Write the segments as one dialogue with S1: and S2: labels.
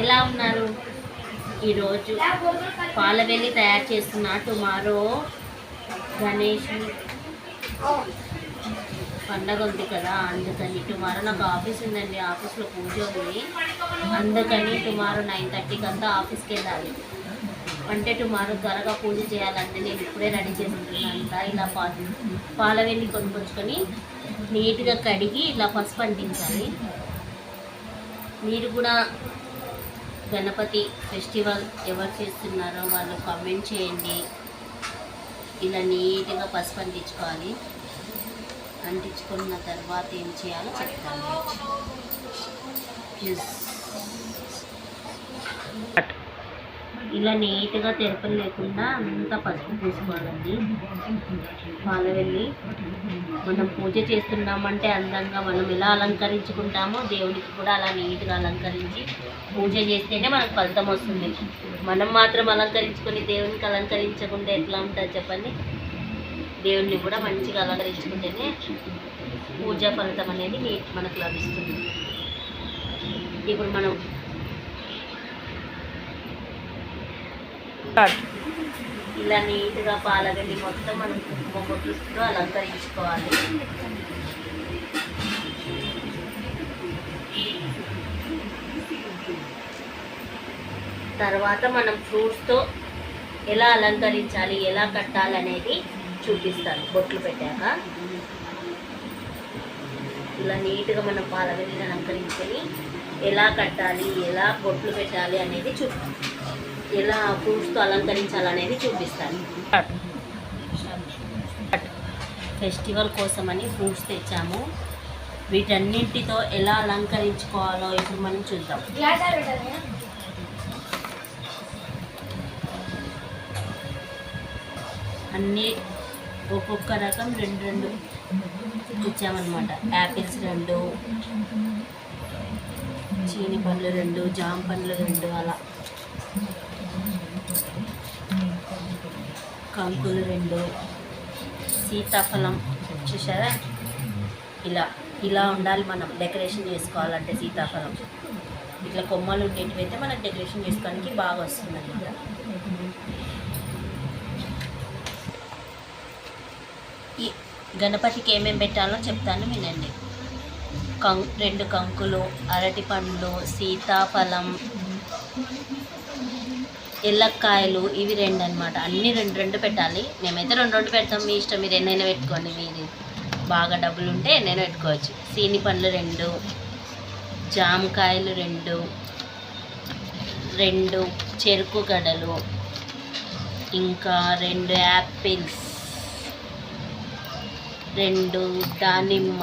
S1: ఎలా ఉన్నారు? ఈరోజు పాలవెల్లి తయారు చేస్తున్న టుమారో గణేష్ పండగ ఉంది కదా అందుకని టుమారో నాకు ఆఫీస్ ఉందండి ఆఫీస్లో పూజ ఉంది. అందుకని టుమారో నైన్ థర్టీకి అంతా ఆఫీస్కి వెళ్ళాలి. అంటే టుమారో త్వరగా పూజ చేయాలంటే నేను ఇప్పుడే రెడీ చేసుకుంటున్నాను అంతా ఇలా పాల పాలవెల్లి కొనుక్కొచ్చుకొని నీట్గా కడిగి ఇలా పసుపు అంటించాలి. మీరు కూడా గణపతి ఫెస్టివల్ ఎవరు చేస్తున్నారో వాళ్ళు కామెంట్ చేయండి. ఇలా నీట్గా పసుపు అంటించుకోవాలి. అంటించుకున్న తర్వాత ఏం చేయాలో చెప్తాను. ప్లీజ్ ఇలా నీట్గా తెరపలు లేకుండా అంతా పసుపు పూసుకోవాలండి. పాలవెల్లి మనం పూజ చేస్తున్నామంటే అందంగా మనం ఎలా అలంకరించుకుంటామో దేవునికి కూడా అలా నీట్గా అలంకరించి పూజ చేస్తేనే మనకు ఫలితం వస్తుంది. మనం మాత్రం అలంకరించుకొని దేవునికి అలంకరించకుండా ఎట్లా ఉంటుంది చెప్పండి? దేవుణ్ణి కూడా మంచిగా అలంకరించుకుంటేనే పూజా ఫలితం అనేది నీట్ మనకు లభిస్తుంది. ఇప్పుడు మనం ఇలా నీట్గా పాలగండి మొత్తం మనం కుంకుమ బొట్టుతో అలంకరించుకోవాలి. తర్వాత మనం ఫ్రూట్స్తో ఎలా అలంకరించాలి ఎలా కట్టాలనేది చూపిస్తాను. బొట్లు పెట్టాక. ఇలా నీట్గా మనం పాలగండి అలంకరించుకొని ఎలా కట్టాలి ఎలా బొట్లు పెట్టాలి అనేది చూపిస్తాను. ఎలా ఫ్రూట్స్తో అలంకరించాలనేది చూపిస్తాను. ఫెస్టివల్ కోసమని ఫ్రూట్స్ తెచ్చాము. వీటన్నింటితో ఎలా అలంకరించుకోవాలో ఇప్పుడు మనం చూద్దాం. అన్నీ ఒక్కొక్క రకం రెండు రెండు ఇచ్చామన్నమాట. యాపిల్స్ రెండు చీని పండ్లు రెండు జామ పండ్లు రెండు అలా. కంకులు రెండు. సీతాఫలం చూసారా ఇలా ఇలా ఉండాలి మనం. డెకరేషన్ చేసుకోవాలంటే సీతాఫలం. ఇట్లా కొమ్మలు ఉండేటివైతే మనం మనకు డెకరేషన్ చేసుకోవడానికి బాగా వస్తుంది అనమాట ఈ గణపతికి ఏమేమి పెట్టాలో చెప్తాను వినండి. కం రెండు కంకులు అరటి పండ్లు సీతాఫలం ఎల్లక్కాయలు ఇవి రెండు అనమాట అన్నీ రెండు రెండు పెట్టాలి. మేమైతే రెండు రెండు పెడతాం. మీ ఇష్టం మీరు ఎన్నైనా పెట్టుకోండి. మీరు బాగా డబ్బులు ఉంటే ఎన్నైనా పెట్టుకోవచ్చు. సీని పండ్లు రెండు జామకాయలు రెండు రెండు చెరుకు గడలు ఇంకా రెండు యాపిల్స్ రెండు దానిమ్మ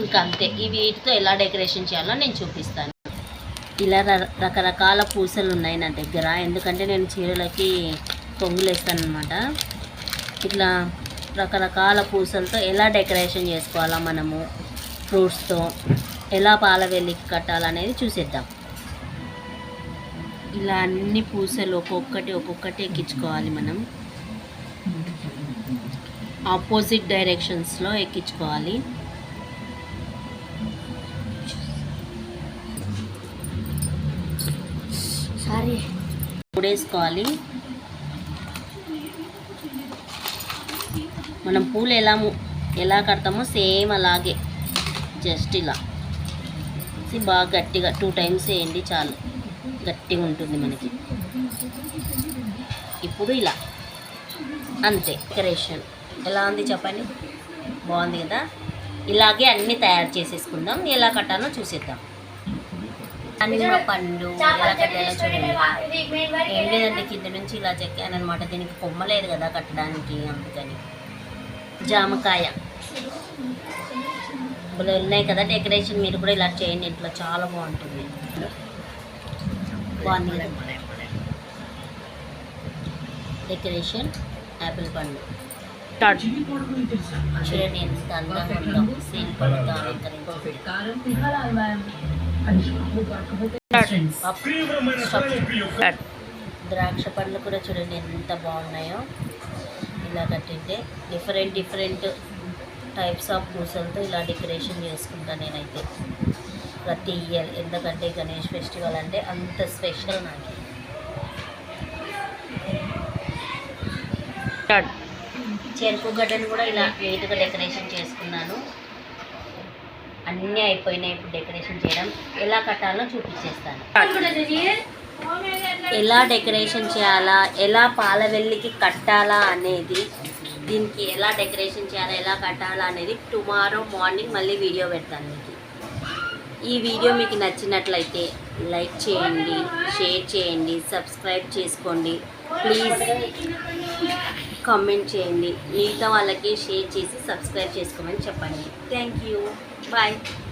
S1: ఇంకా అంతే ఈ వీటితో ఎలా డెకరేషన్ చేయాలో నేను చూపిస్తాను. ఇలా ర- రకరకాల పూసలు ఉన్నాయి నా దగ్గర. ఎందుకంటే నేను చీరలకి కొంగులు వేస్తాను అనమాట ఇట్లా రకరకాల పూసలతో ఎలా డెకరేషన్ చేసుకోవాలా మనము ఫ్రూట్స్తో ఎలా పాల వెళ్ళికి కట్టాలనేది చూసేద్దాం. ఇలా అన్ని పూసలు ఒక్కొక్కటి ఒక్కొక్కటి ఎక్కించుకోవాలి మనం. ఆపోజిట్ డైరెక్షన్స్లో ఎక్కించుకోవాలి. వేసుకోవాలి మనం పూలు ఎలా ఎలా కడతామో సేమ్ అలాగే. జస్ట్ ఇలా. బాగా గట్టిగా టూ టైమ్స్ వేయండి చాలు. గట్టిగా ఉంటుంది మనకి. ఇప్పుడు ఇలా. అంతే డెకరేషన్ ఎలా ఉంది చెప్పండి? బాగుంది కదా? ఇలాగే అన్నీ తయారు చేసేసుకుందాం. ఎలా కట్టాలో చూసేద్దాం. దానిమ్మ పండు ఏం లేదండి కింద నుంచి ఇలా చెక్కాను అనమాట దీనికి కొమ్మ లేదు కదా కట్టడానికి అందుకని. జామకాయ. ఇప్పుడు ఉన్నాయి కదా డెకరేషన్ మీరు కూడా ఇలా చేయండి. ఇంట్లో చాలా బాగుంటుంది. బాగుంది? డెకరేషన్ యాపిల్ పండు. చూడండి ఎంత అందంగా ఉందో. శిల్పలతో అలంకరించింది ద్రాక్ష పండ్లు కూడా చూడండి ఎంత బాగున్నాయో. ఇలా కట్టింటే డిఫరెంట్ డిఫరెంట్ టైప్స్ ఆఫ్ పూసలతో ఇలా డెకరేషన్ చేసుకుంటాను నేనైతే. ప్రతి ఇయర్ ఎందుకంటే గణేష్ ఫెస్టివల్ అంటే అంత స్పెషల్ నాకు. చెరుకు గడ్డను కూడా ఇలా నీట్గా డెకరేషన్ చేసుకున్నాను. అన్నీ అయిపోయినాయి ఇప్పుడు డెకరేషన్ చేయడం. ఎలా కట్టాలో చూపించేస్తాను. ఎలా డెకరేషన్ చేయాలా? ఎలా పాలవెల్లికి కట్టాలా అనేది దీనికి ఎలా డెకరేషన్ చేయాలా ఎలా కట్టాలా అనేది టుమారో మార్నింగ్ మళ్ళీ వీడియో పెడతాను మీకు. ఈ వీడియో మీకు నచ్చినట్లయితే లైక్ చేయండి షేర్ చేయండి సబ్స్క్రైబ్ చేసుకోండి. ప్లీజ్ కామెంట్ చేయండి. మిగతా వాళ్ళకి షేర్ చేసి సబ్స్క్రైబ్ చేసుకోమని చెప్పండి. Thank you. 拜。